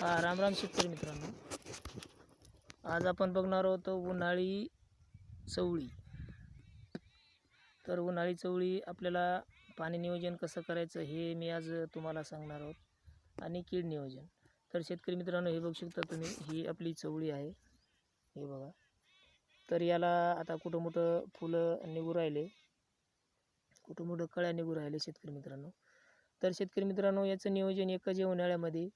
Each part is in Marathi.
हा राम राम शेतकरी मित्रांनो. आज आपण बघणार आहोत उन्हाळी चवळी. तर उन्हाळी चवळी आपल्याला पाणी नियोजन कसं करायचं हे मी आज तुम्हाला सांगणार आहोत आणि कीड नियोजन. तर शेतकरी मित्रांनो हे बघू शकता तुम्ही ही आपली चवळी आहे. हे बघा. तर याला आता कुठं मोठं फुलं निघू राहिले. कुठं मोठं कळ्या निघू राहिले शेतकरी मित्रांनो. तर शेतकरी मित्रांनो याचं नियोजन एकच आहे उन्हाळ्यामध्ये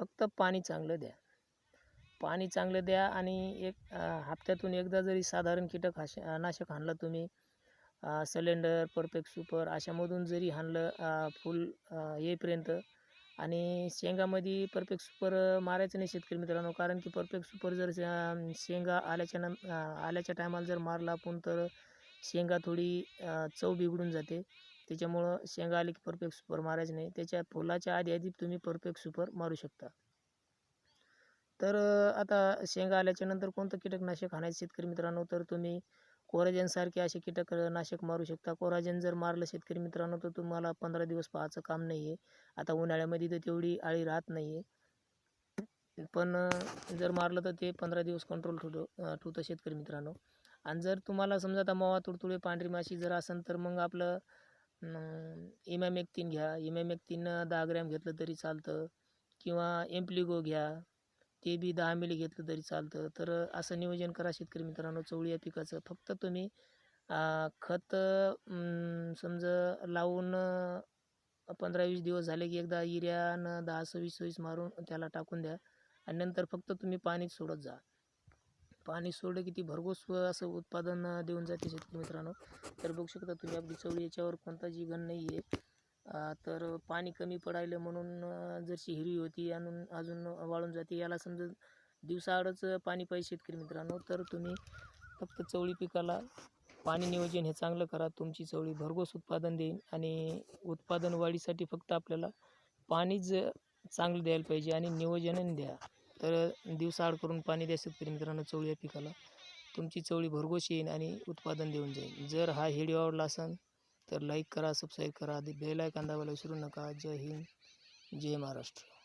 फक्त पाणी चांगलं द्या. पाणी चांगलं द्या आणि एक हप्त्यातून एकदा जरी साधारण कीटक हाश नाशक हाणलं तुम्ही सिलेंडर परफेक्ट सुपर अशामधून जरी हाणलं फुल येईपर्यंत आणि शेंगामध्ये परफेक्ट सुपर मारायचं नाही शेतकरी मित्रांनो कारण की परफेक्ट सुपर जर शेंगा आल्याच्या नं आल्याच्या टायमाला जर मारला आपण तर शेंगा थोडी चव बिघडून जाते. त्याच्यामुळं शेंगा आली की परफेक्ट सुपर मारायचं नाही. त्याच्या फुलाच्या आधी आधी तुम्ही परफेक्ट सुपर मारू शकता. तर आता शेंगा आल्याच्यानंतर कोणतं कीटकनाशक आणायचं शेतकरी मित्रांनो? तर तुम्ही कोराजनसारखे असे कीटकनाशक मारू शकता. कोराजन जर मारलं शेतकरी मित्रांनो तर तुम्हाला पंधरा दिवस पाहायचं काम नाही आहे आता उन्हाळ्यामध्ये तर तेवढी आळी राहत नाही आहे पण जर मारलं तर ते पंधरा दिवस कंट्रोल ठेवतो ठुतं ठेवतं शेतकरी मित्रांनो. आणि जर तुम्हाला समजा आता मावा तुडतुडे पांढरी माशी जर असेल तर मग आपलं इमॅमेक्तीन घ्या. इमॅमेक्तीन दहा ग्रॅम घेतलं तरी चालतं. किंवा एम्प्लिगो घ्या. ते बी दहा मिली घेतलं तरी चालतं. तर असं नियोजन करा शेतकरी मित्रांनो. चवळी या पिकाचं. फक्त तुम्ही खत समजा लावून पंधरा वीस दिवस झाले की एकदा युरियानं दहा सव्वीस सव्वीस मारून त्याला टाकून द्या. आणि नंतर फक्त तुम्ही पाणीच सोडत जा. पाणी सोडलं की ती भरघोस असं उत्पादन देऊन जाते शेतकरी मित्रांनो. तर बघू शकता तुम्ही आपली चवळी याच्यावर कोणता जीवन नाही आहे तर पाणी कमी पडायलं म्हणून जशी हिरवी होती आणून अजून वाळून जाते. याला समजा दिवसाआडच पाणी पाहिजे शेतकरी मित्रांनो. तर तुम्ही फक्त चवळी पिकाला पाणी नियोजन हे चांगलं करा. तुमची चवळी भरघोस उत्पादन देईल आणि उत्पादन वाढीसाठी फक्त आपल्याला पाणीच चांगलं द्यायला पाहिजे आणि नियोजनही द्या. तर दिवसाआड करून पाणी द्या शेतकरी मित्रांनो चवळी या पिकाला. तुमची चवळी भरघोस येईल आणि उत्पादन देऊन जाईल. जर हा व्हिडिओ आवडला असेल तर लाईक करा सबस्क्राईब करा आधी बेल आयकॉन दाबायला विसरू नका. जय हिंद जय महाराष्ट्र.